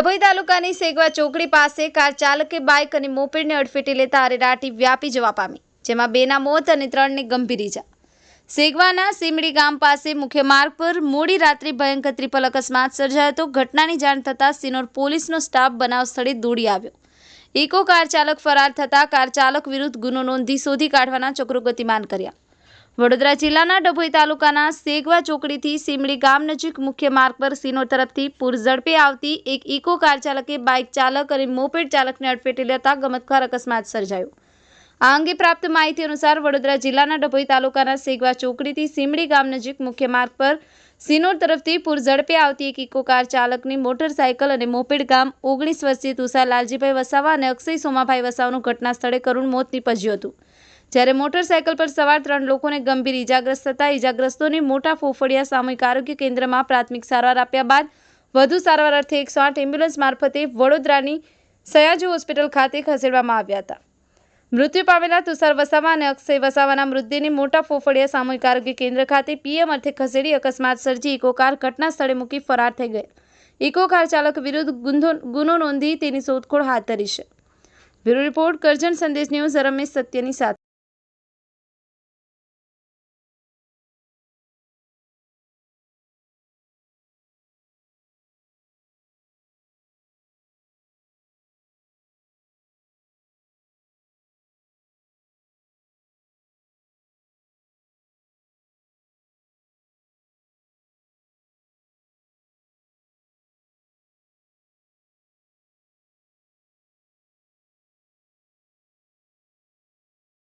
ડભોઈ તાલુકાની સેગવા ચોકડી પાસે કાર ચાલકે બાઇક અને મોપેડને અડફેટે લેતા અરેરાટી વ્યાપી જવા પામી, જેમાં બેના મોત અને ત્રણને ગંભીર ઈજા. સેગવાના સીમડી ગામ પાસે મુખ્ય માર્ગ પર મોડી રાત્રે ભયંકર ત્રિપલ અકસ્માત સર્જાયો હતો. ઘટનાની જાણ થતાં સિનોર પોલીસનો સ્ટાફ બનાવ સ્થળે દોડી આવ્યો. ઇકો કાર ચાલક ફરાર થતાં કાર ચાલક વિરુદ્ધ ગુનો નોંધી શોધી કાઢવાના ચક્રો ગતિમાન કર્યા. વડોદરા જિલ્લાના ડભોઈ તાલુકાના સેગવા ચોકડીથી સીમડી ગામ નજીક મુખ્ય માર્ગ પર સિનો તરફથી પૂર ઝડપે આવતી એક ઇકો કાર ચાલકે બાઇક ચાલક અને મોપેડ ચાલકને અડફેટે લેતા ગમતકાર અકસ્માત સર્જાયો. આ અંગે પ્રાપ્ત માહિતી અનુસાર વડોદરા જિલ્લાના ડભોઈ તાલુકાના સેગવા ચોકડીથી સીમડી ગામ નજીક મુખ્ય માર્ગ પર સિનોર તરફથી પૂર ઝડપે આવતી એક ઇકો કાર ચાલકની મોટરસાયકલ અને મોપેડ ગામ ઓગણીસ વર્ષીય તુષાર લાલજીભાઈ વસાવા અને અક્ષય સોમાભાઈ વસાવાનું ઘટના સ્થળે કરુણ મોત નીપજ્યું હતું. જ્યારે મોટરસાયકલ પર સવાર ત્રણ લોકોને ગંભીર ઈજાગ્રસ્ત થતા ઈજાગ્રસ્તોને મોટા ફોફડિયા સામૂહિક આરોગ્ય કેન્દ્રમાં પ્રાથમિક સારવાર આપ્યા બાદ વધુ સારવાર અર્થે એકસો આઠ એમ્બ્યુલન્સ મારફતે વડોદરાની સયાજી હોસ્પિટલ ખાતે ખસેડવામાં આવ્યા હતા. મૃત્યુ પામેલા તુષાર વસાવા અને અક્ષય વસાવાના મૃતદેહને મોટા ફોફડિયા સામૂહિક આરોગ્ય કેન્દ્ર ખાતે પીએમ અર્થે ખસેડી અકસ્માત સર્જી ઇકો કાર ઘટના સ્થળે મૂકી ફરાર થઈ ગઈ. ઇકો કાર ચાલક વિરુદ્ધ ગુનો નોંધી તેની શોધખોળ હાથ ધરી છે. બ્યુરો રિપોર્ટ કરજણ સંદેશ ન્યૂઝ રમેશ સત્યની સાથે.